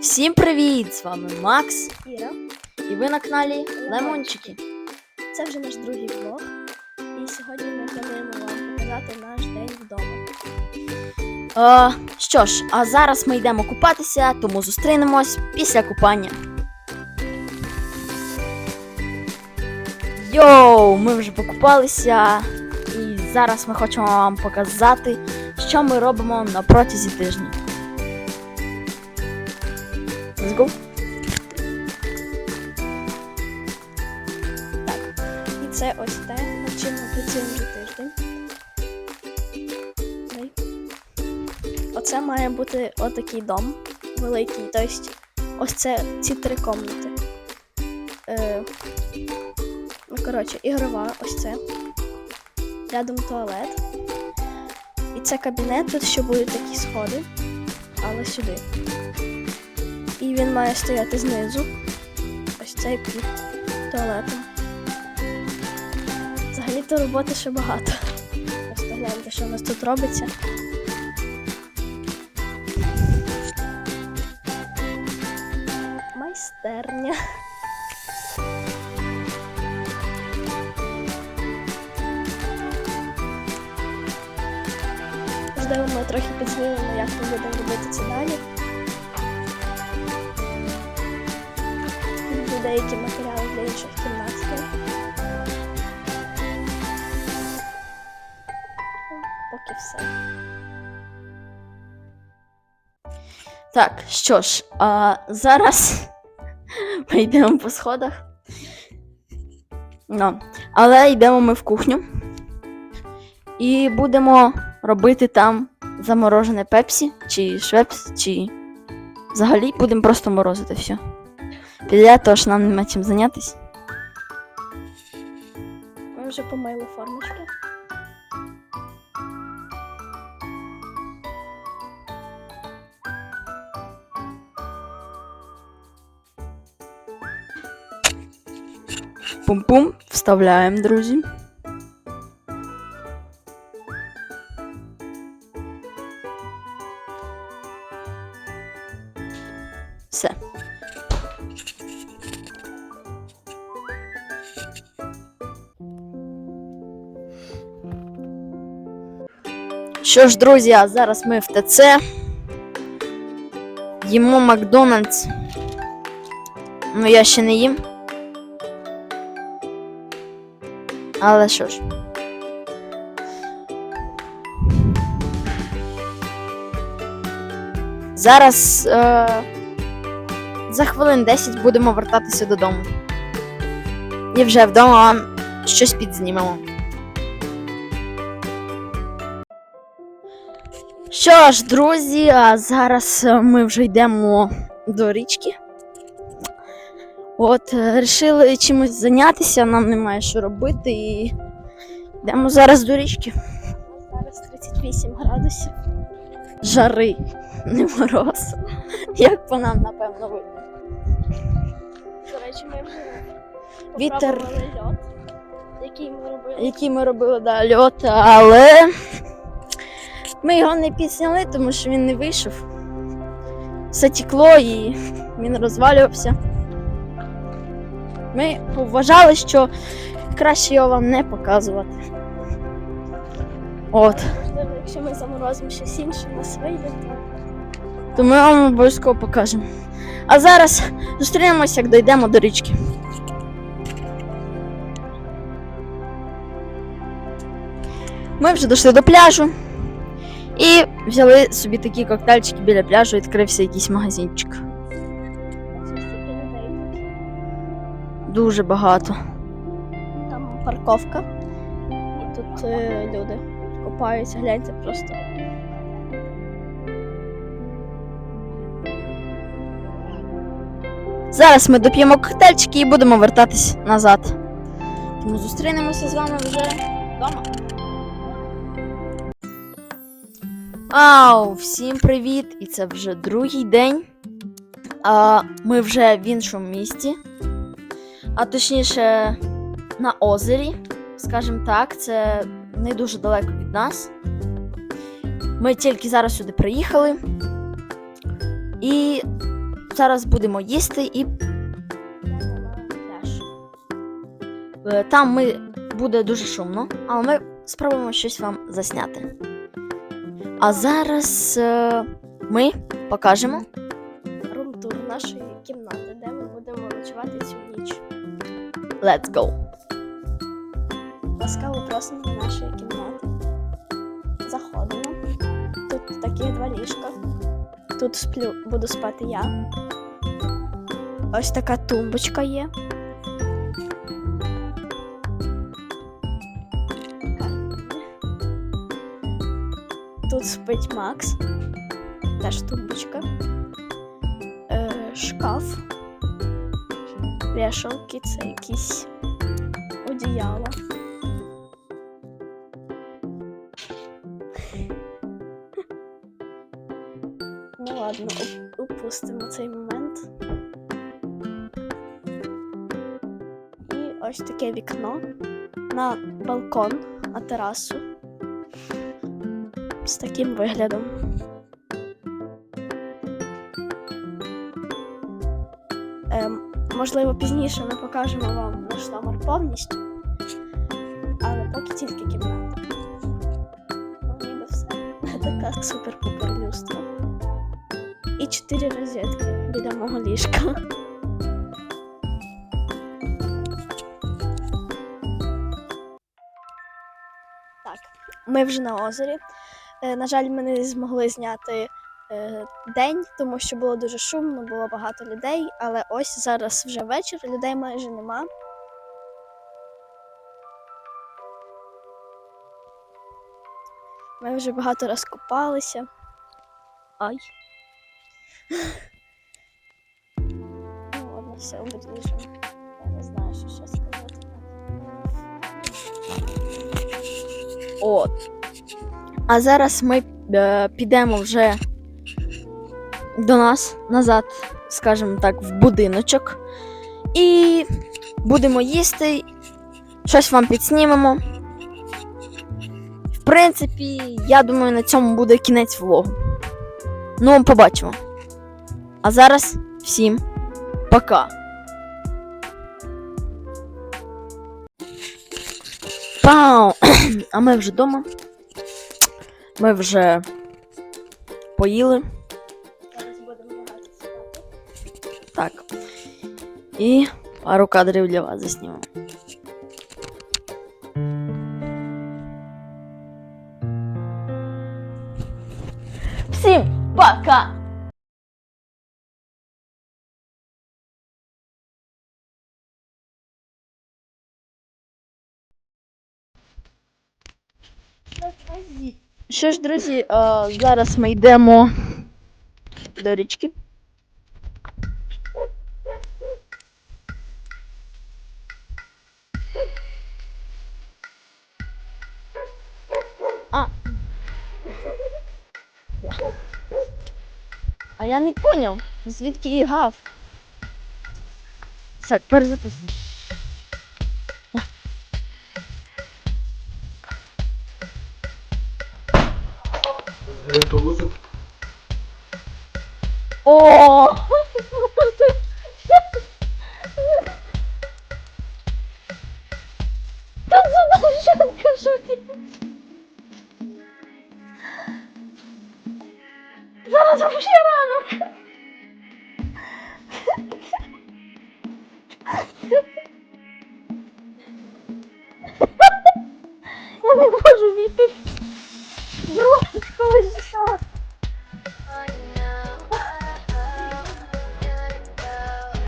Всім привіт! З вами Макс, Іра. і ви на каналі Лемончики. Це вже наш другий влог. І сьогодні ми плануємо вам показати наш день вдома. Е, що ж, а зараз ми йдемо купатися, тому зустрінемось після купання. Йоу, ми вже покупалися, і зараз ми хочемо вам показати, що ми робимо на протязі тижня. Go. І це ось те, над чим ми працюємо вже тиждень. Оце має бути отакий дом великий. Тобто ось це ці три комнати. Е, ну, коротше, ігрова, ось це. Рядом туалет. І це кабінет, тут ще будуть такі сходи, але сюди. І він має стояти знизу. Ось цей під туалетом. Взагалі-то роботи ще багато. Просто гляньте, що у нас тут робиться. Майстерня. Можливо, ми трохи підзнімемо, як ми будемо робити це далі. Деякі матеріали для інших кімнат. є. Поки все. Так, що ж, а зараз ми йдемо по сходах. Ну, але йдемо ми в кухню. І будемо робити там заморожене пепсі, чи швепс, чи взагалі будемо просто морозити все. Для того ж нам нема чим зайнятися. Ми вже помили формочки. Пум-пум, вставляємо, друзі. Що ж, друзі, а зараз ми в ТЦ. Їмо Макдональдс. Ну, я ще не їм. Але що ж. Зараз е, за хвилин 10 будемо вертатися додому. І вже вдома щось підзнімемо. Що ж, друзі, а зараз е, ми вже йдемо до річки. От, е, вирішили чимось зайнятися, нам немає що робити і йдемо зараз до річки. Зараз 38 градусів. Жари, не мороз. Як по нам, напевно, видно. До речі, ми вже Вітер. попробували який ми робили. Який ми робили да, льот, але ми його не підсняли, тому що він не вийшов. Все тікло і він розвалювався. Ми вважали, що краще його вам не показувати. От. Можливо, якщо ми заморозимо щось інше, у нас вийде, то То ми вам обов'язково покажемо. А зараз зустрінемося, як дійдемо до річки. Ми вже дійшли до пляжу і взяли собі такі коктейльчики біля пляжу, відкрився якийсь магазинчик. Дуже багато. Там парковка. І тут е, люди купаються, гляньте просто. Зараз ми доп'ємо коктейльчики і будемо вертатись назад. Тому зустрінемося з вами вже вдома. Ау, всім привіт! І це вже другий день. А, ми вже в іншому місті. А точніше, на озері, скажімо так, це не дуже далеко від нас. Ми тільки зараз сюди приїхали. І зараз будемо їсти і е, там ми буде дуже шумно, але ми спробуємо щось вам засняти. А зараз е, ми покажемо. Рум-тур нашої кімнати, де ми будемо ночувати цю ніч. Let's go! Ласкаво просимо до нашої кімнати. Заходимо. Тут такі два ліжка. Тут сплю, буду спати я. Ось така тумбочка є. Тут спить Макс. Теж тумбочка. Е, шкаф. Вішалки, це якісь одіяла. Ну ладно, оп- упустимо цей момент. І ось таке вікно на балкон, на терасу. З таким виглядом. Ем, можливо, пізніше ми покажемо вам наш номер повністю. Але поки тільки кімната. Ну, ніби все. Така супер-пупер люстра. І чотири розетки біля мого ліжка. Так, ми вже на озері. Е, на жаль, ми не змогли зняти е, день, тому що було дуже шумно, було багато людей. Але ось зараз вже вечір, людей майже нема. Ми вже багато раз купалися. Ай. Ну, ладно, все, виріжемо. Я не знаю, що ще сказати. От. А зараз ми е, підемо вже до нас назад, скажімо так, в будиночок. І будемо їсти. Щось вам підснімемо. В принципі, я думаю, на цьому буде кінець влогу. Ну, побачимо. А зараз всім пока. Пау! А ми вже вдома. Ми вже поїли. Зараз будемо лягати спати. Так. І пару кадрів для вас заснімемо. Всім пока! Що ж, друзі, а, зараз ми йдемо до річки. А. А я не поняв, звідки гав. Так, перезаписуй. Oo. Kızımdan şarkı söyleyeyim. Sana çok şey yaramıyor.